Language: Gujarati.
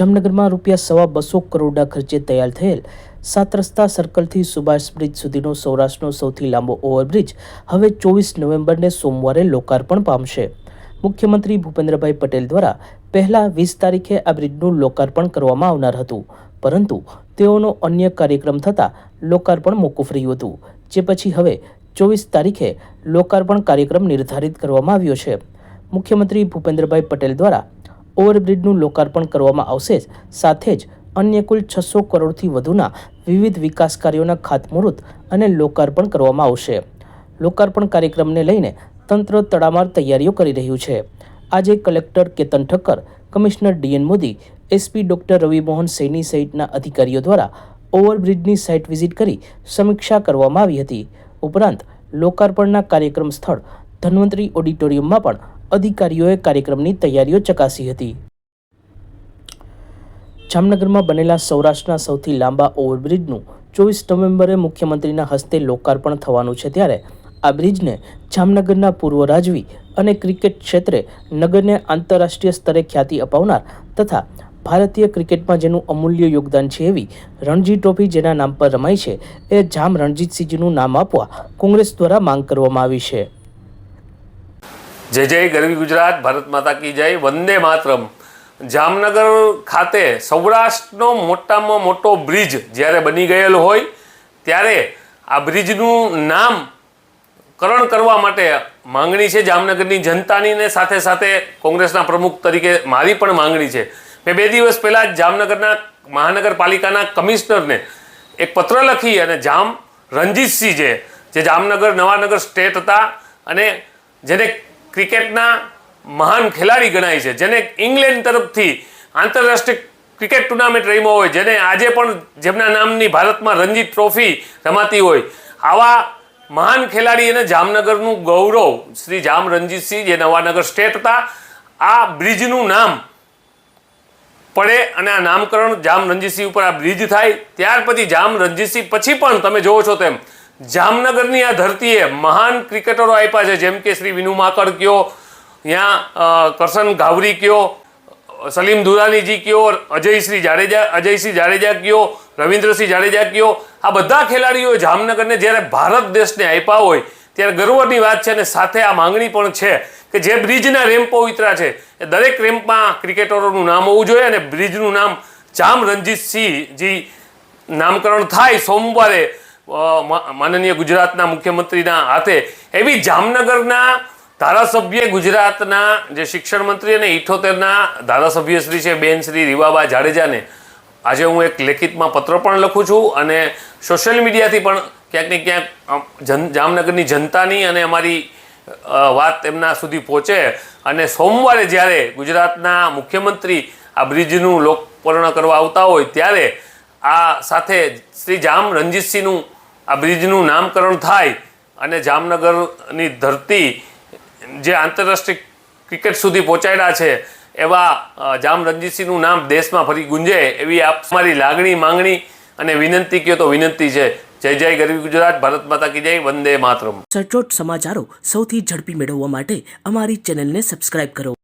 જામનગરમાં રૂપિયા સવા બસો કરોડના ખર્ચે તૈયાર થયેલ સાત રસ્તા સર્કલથી સુભાષ બ્રિજ સુધીનો સૌરાષ્ટ્રનો સૌથી લાંબો ઓવરબ્રિજ હવે ચોવીસ નવેમ્બરને સોમવારે લોકાર્પણ પામશે. મુખ્યમંત્રી ભૂપેન્દ્રભાઈ પટેલ દ્વારા પહેલા વીસ તારીખે આ બ્રિજનું લોકાર્પણ કરવામાં આવનાર હતું, પરંતુ તેઓનો અન્ય કાર્યક્રમ થતાં લોકાર્પણ મોકૂફ રહ્યું હતું, જે પછી હવે ચોવીસ તારીખે લોકાર્પણ કાર્યક્રમ નિર્ધારિત કરવામાં આવ્યો છે. મુખ્યમંત્રી ભૂપેન્દ્રભાઈ પટેલ દ્વારા ઓવરબ્રિજનું લોકાર્પણ કરવામાં આવશે સાથે જ અન્ય કુલ છસો કરોડથી વધુના વિવિધ વિકાસ કાર્યોના ખાતમુહૂર્ત અને લોકાર્પણ કરવામાં આવશે. લોકાર્પણ કાર્યક્રમને લઈને તંત્ર તડામાર તૈયારીઓ કરી રહ્યું છે. આજે collector Ketan Thakkar, commissioner DN Modi, SP doctor Ravi Mohan Saini સહિતના અધિકારીઓ દ્વારા ઓવરબ્રિજની સાઇટ વિઝિટ કરી સમીક્ષા કરવામાં આવી હતી. ઉપરાંત લોકાર્પણના કાર્યક્રમ સ્થળ ધન્વંતરી ઓડિટોરિયમમાં પણ અધિકારીઓએ કાર્યક્રમની તૈયારીઓ ચકાસી હતી. જામનગરમાં બનેલા સૌરાષ્ટ્રના સૌથી લાંબા ઓવરબ્રિજનું ચોવીસ નવેમ્બરે મુખ્યમંત્રીના હસ્તે લોકાર્પણ થવાનું છે ત્યારે આ બ્રિજને જામનગરના પૂર્વ રાજવી અને ક્રિકેટ ક્ષેત્રે નગરને આંતરરાષ્ટ્રીય સ્તરે ખ્યાતિ અપાવનાર તથા ભારતીય ક્રિકેટમાં જેનું અમૂલ્ય યોગદાન છે એવી રણજી ટ્રોફી જેના નામ પર રમાય છે, એ જામ રણજીતસિંહજીનું નામ આપવા કોંગ્રેસ દ્વારા માંગ કરવામાં આવી છે. જય જય ગરવી ગુજરાત, ભારત માતા કી જય, વંદે માતરમ. જામનગર ખાતે સૌરાષ્ટ્રનો મોટામાં મોટો બ્રિજ જ્યારે બની ગયેલો હોય, ત્યારે આ બ્રિજનું નામ કરણ કરવા માટે માંગણી છે. જામનગરની જનતાની ને સાથે સાથે કોંગ્રેસના પ્રમુખ તરીકે મારી પણ માંગણી છે. મેં બે દિવસ પહેલાં જ જામનગરના મહાનગરપાલિકાના કમિશનરને એક પત્ર લખી અને જામ રણજીતસિંહ, જે જામનગર નવાનગર સ્ટેટ હતા અને જેને ક્રિકેટના મહાન ખેલાડી ગણાય છે, જેને ઇંગ્લેન્ડ તરફથી આંતરરાષ્ટ્રીય ક્રિકેટ ટુર્નામેન્ટ રમ્યો હોય, જેને આજે પણ જેમના નામની ભારતમાં રણજી ટ્રોફી રમાતી હોય, આવા મહાન ખેલાડી અને જામનગરનું ગૌરવ શ્રી જામ રણજીતસિંહ જે નવાનગર સ્ટેટ હતા, આ બ્રિજનું નામ પડે અને આ નામકરણ જામ રણજીતસિંહ ઉપર આ બ્રિજ થાય, ત્યાર પછી જામ રણજીતસિંહ પછી પણ તમે જોવો છો તેમ જામનગરની આ ધરતીએ મહાન ક્રિકેટરો આપ્યા છે. જેમ કે શ્રી વિનુ માકડ કયો ત્યાં કરશન ઘાવરી કયો, સલીમ દુરાનીજી કયો, અજયશ્રી જાડેજા અજયસિંહ જાડેજા કયો, રવિન્દ્રસિંહ જાડેજા કયો, આ બધા ખેલાડીઓ જામનગરને જ્યારે ભારત દેશને આપ્યા હોય, ત્યારે ગર્વની વાત છે અને સાથે આ માંગણી પણ છે કે જે બ્રિજના રેમ્પો ઉતરા છે, એ દરેક રેમ્પમાં ક્રિકેટરોનું નામ હોવું જોઈએ અને બ્રિજનું નામ જામ રણજીતસિંહજી નામકરણ થાય સોમવારે માનનીય ગુજરાતના મુખ્યમંત્રીના હાથે એવી જામનગરના ધારાસભ્ય ગુજરાતના જે શિક્ષણ મંત્રી અને ઇઠોતેરના ધારાસભ્ય શ્રી છે, બેન શ્રી રીવાબા જાડેજાને આજે હું એક લેખિતમાં પત્ર પણ લખું છું અને સોશિયલ મીડિયાથી પણ ક્યાંક ને ક્યાંક જન, જામનગરની જનતાની અને અમારી વાત એમના સુધી પહોંચે. અને સોમવારે જ્યારે ગુજરાતના મુખ્યમંત્રી આ બ્રિજનું લોકપર્ણ કરવા આવતા હોય, ત્યારે આ સાથે શ્રી જામ રણજીતસિંહનું આ બ્રિજનું નામકરણ થાય અને જામનગરની ધરતી જે આંતરરાષ્ટ્રીય ક્રિકેટ સુધી પહોંચાડ્યા છે, એવા જામ રણજીતસિંહનું નામ દેશમાં ફરી ગુંજે એવી આપ મારી લાગણી, માંગણી અને વિનંતી કહો તો વિનંતી છે. જય જય ગરવી ગુજરાત, ભારત માતા કી જય, વંદે માતરમ. સચોટ સમાચારો સૌથી ઝડપી મેળવવા માટે અમારી ચેનલને સબસ્ક્રાઇબ કરો.